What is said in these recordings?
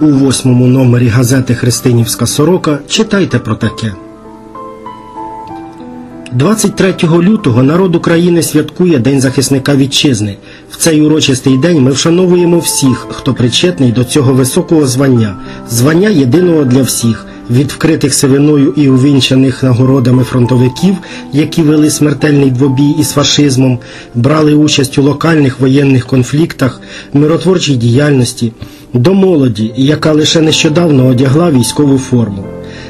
У восьмому номері газети Христинівська сорока читайте про таке. 23 лютого народ України святкує День захисника вітчизни. В цей урочистий день ми вшановуємо всіх, хто причетний до цього високого звання, звання єдиного для всіх, від вкритих сивиною і увінчаних нагородами фронтовиків, які вели смертельний двобій із фашизмом, брали участь у локальних воєнних конфліктах, миротворчій діяльності, до молоді, яка лише нещодавно одягла військову форму.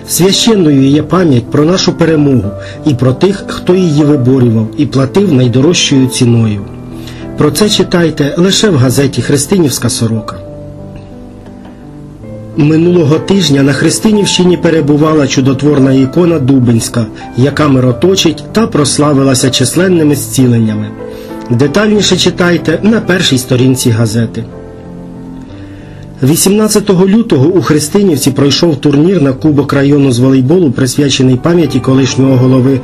Священною є пам'ять про нашу перемогу і про тих, хто її виборював і платив найдорожчою ціною. Про це читайте лише в газеті Христинівська сорока. Минулого тижня на Христинівщині перебувала чудотворна ікона Дубинська, яка мироточить та прославилася численними зціленнями. Детальніше читайте на першій сторінці газети. 18 лютого у Христинівці пройшов турнір на Кубок району з волейболу, присвячений пам'яті колишнього голови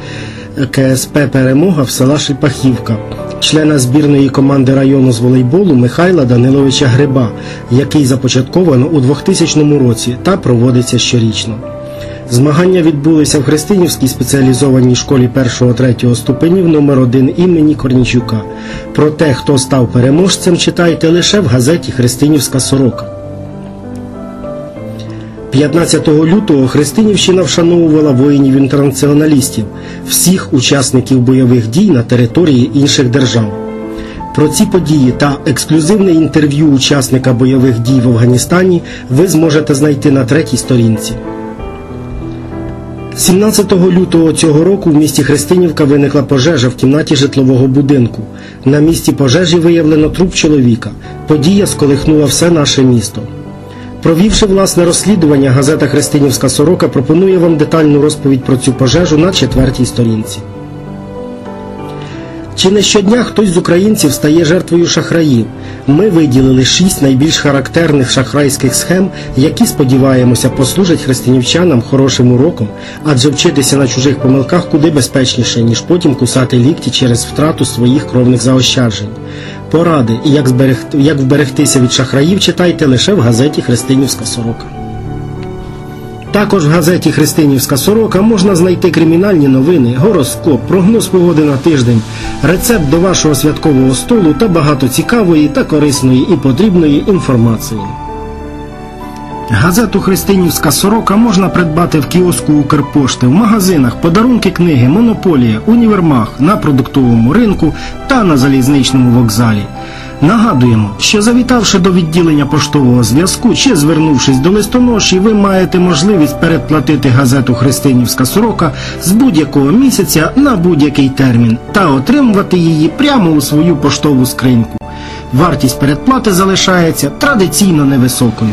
КСП Перемога в села Шипахівка, члена збірної команди району з волейболу Михайла Даниловича Гриба, який започатковано у 2000 році та проводиться щорічно. Змагання відбулися в Христинівській спеціалізованій школі 1-3 ступенів номер 1 імені Корнічука. Про те, хто став переможцем, читайте лише в газеті Христинівська сорока. 15 лютого Христинівщина вшановувала воїнів-інтернаціоналістів, всіх учасників бойових дій на території інших держав. Про ці події та ексклюзивне інтерв'ю учасника бойових дій в Афганістані ви зможете знайти на третій сторінці. 17 лютого цього року в місті Христинівка виникла пожежа в кімнаті житлового будинку. На місці пожежі виявлено труп чоловіка. Подія сколихнула все наше місто. Провівши власне розслідування, газета Христинівська сорока пропонує вам детальну розповідь про цю пожежу на четвертій сторінці. Чи не щодня хтось з українців стає жертвою шахраїв? Ми виділили шість найбільш характерних шахрайських схем, які, сподіваємося, послужать християнчанам хорошим уроком, адже вчитися на чужих помилках куди безпечніше, ніж потім кусати лікті через втрату своїх кровних заощаджень. Поради, як, зберегти, як вберегтися від шахраїв, читайте лише в газеті Христинівська сорока. Також в газеті Христинівська сорока можна знайти кримінальні новини, гороскоп, прогноз погоди на тиждень, рецепт до вашого святкового столу та багато цікавої та корисної і потрібної інформації. Газету Христинівська сорока можна придбати в кіоску Укрпошти, в магазинах, подарунки книги, монополія, універмаг, на продуктовому ринку та на залізничному вокзалі. Нагадуємо, що завітавши до відділення поштового зв'язку чи звернувшись до листоноші, ви маєте можливість передплатити газету Христинівська сорока з будь-якого місяця на будь-який термін та отримувати її прямо у свою поштову скриньку. Вартість передплати залишається традиційно невисокою.